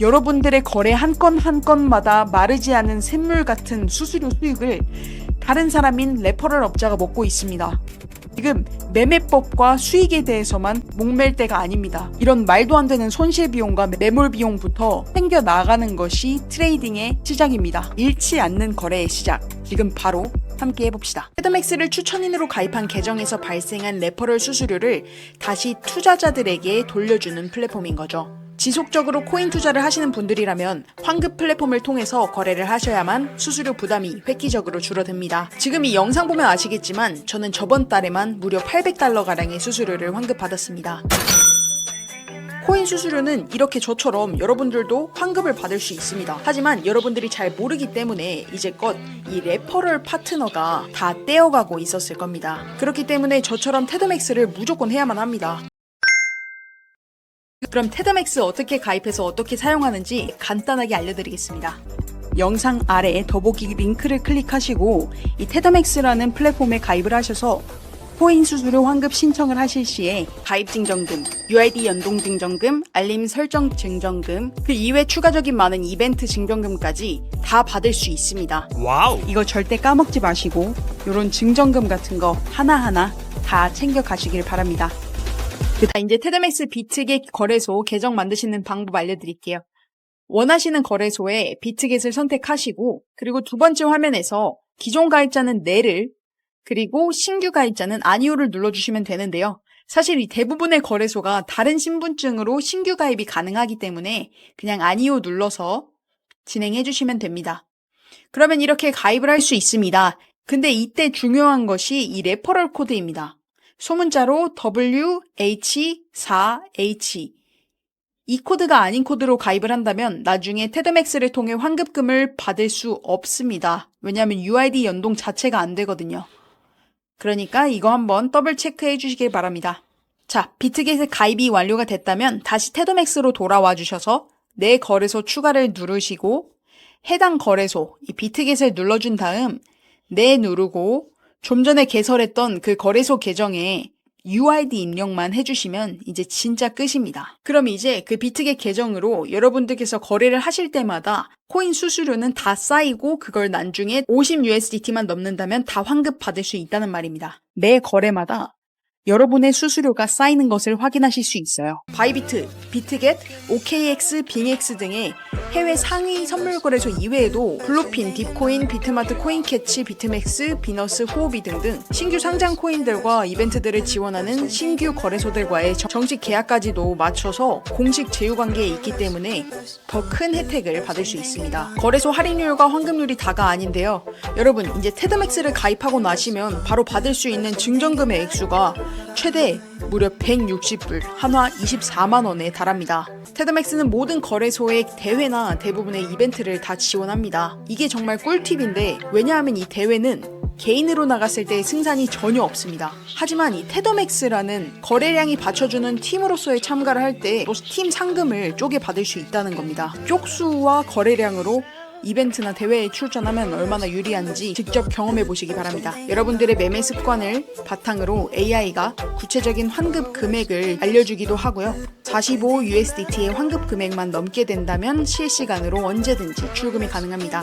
여러분들의 거래 한 건 한 건마다 마르지 않은 샘물 같은 수수료 수익을 다른 사람인 레퍼럴 업자가 먹고 있습니다. 지금 매매법과 수익에 대해서만 목맬 때가 아닙니다. 이런 말도 안 되는 손실 비용과 매몰 비용부터 생겨 나가는 것이 트레이딩의 시작입니다. 잃지 않는 거래의 시작. 지금 바로 함께 해봅시다. 헤드맥스를 추천인으로 가입한 계정에서 발생한 레퍼럴 수수료를 다시 투자자들에게 돌려주는 플랫폼인 거죠. 지속적으로 코인 투자를 하시는 분들이라면 환급 플랫폼을 통해서 거래를 하셔야만 수수료 부담이 획기적으로 줄어듭니다. 지금 이 영상 보면 아시겠지만 저는 저번 달에만 무려 800달러 가량의 수수료를 환급받았습니다. 코인 수수료는 이렇게 저처럼 여러분들도 환급을 받을 수 있습니다. 하지만 여러분들이 잘 모르기 때문에 이제껏 이 레퍼럴 파트너가 다 떼어가고 있었을 겁니다. 그렇기 때문에 저처럼 테드맥스를 무조건 해야만 합니다. 그럼 테드맥스 어떻게 가입해서 어떻게 사용하는지 간단하게 알려드리겠습니다. 영상 아래 더보기 링크를 클릭하시고 이 테드맥스라는 플랫폼에 가입을 하셔서 코인 수수료 환급 신청을 하실 시에 가입 증정금, UID 연동 증정금, 알림 설정 증정금, 그 이외 추가적인 많은 이벤트 증정금까지 다 받을 수 있습니다. 와우. 이거 절대 까먹지 마시고 이런 증정금 같은 거 하나하나 다 챙겨 가시길 바랍니다. 자, 이제 테드맥스 비트겟 거래소 계정 만드시는 방법 알려드릴게요. 원하시는 거래소에 비트겟을 선택하시고 그리고 두 번째 화면에서 기존 가입자는 네를 그리고 신규 가입자는 아니오를 눌러주시면 되는데요. 사실 이 대부분의 거래소가 다른 신분증으로 신규 가입이 가능하기 때문에 그냥 아니오 눌러서 진행해 주시면 됩니다. 그러면 이렇게 가입을 할 수 있습니다. 근데 이때 중요한 것이 이 레퍼럴 코드입니다. 소문자로 WH4H 이 코드가 아닌 코드로 가입을 한다면 나중에 테드맥스를 통해 환급금을 받을 수 없습니다. 왜냐하면 UID 연동 자체가 안 되거든요. 그러니까 이거 한번 더블 체크해 주시길 바랍니다. 자, 비트겟에 가입이 완료가 됐다면 다시 테드맥스로 돌아와 주셔서 내 거래소 추가를 누르시고 해당 거래소 이 비트겟을 눌러준 다음 네 누르고 좀 전에 개설했던 그 거래소 계정에 UID 입력만 해주시면 이제 진짜 끝입니다. 그럼 이제 그 비트겟 계정으로 여러분들께서 거래를 하실 때마다 코인 수수료는 다 쌓이고 그걸 나중에 50USDT만 넘는다면 다 환급 받을 수 있다는 말입니다. 매 거래마다 여러분의 수수료가 쌓이는 것을 확인하실 수 있어요. 바이비트, 비트겟, OKX, 빙X 등의 해외 상위 선물 거래소 이외에도 블루핀, 딥코인, 비트마트 코인캐치, 비트맥스, 비너스, 호흡이 등등 신규 상장 코인들과 이벤트들을 지원하는 신규 거래소들과의 정- 정식 계약까지도 맞춰서 공식 제휴 관계에 있기 때문에 더 큰 혜택을 받을 수 있습니다. 거래소 할인율과 환급률이 다가 아닌데요. 여러분 이제 테드맥스를 가입하고 나시면 바로 받을 수 있는 증정금의 액수가 최대 무려 160불, 한화 24만 원에 달합니다. 테드맥스는 모든 거래소의 대회나 대부분의 이벤트를 다 지원합니다. 이게 정말 꿀팁인데 왜냐하면 이 대회는 개인으로 나갔을 때 승산이 전혀 없습니다. 하지만 이 테더맥스라는 거래량이 받쳐주는 팀으로서의 참가를 할 때 또 팀 상금을 쪼개 받을 수 있다는 겁니다. 쪽수와 거래량으로 이벤트나 대회에 출전하면 얼마나 유리한지 직접 경험해 보시기 바랍니다. 여러분들의 매매 습관을 바탕으로 AI가 구체적인 환급 금액을 알려주기도 하고요. 45 USDT의 환급 금액만 넘게 된다면 실시간으로 언제든지 출금이 가능합니다.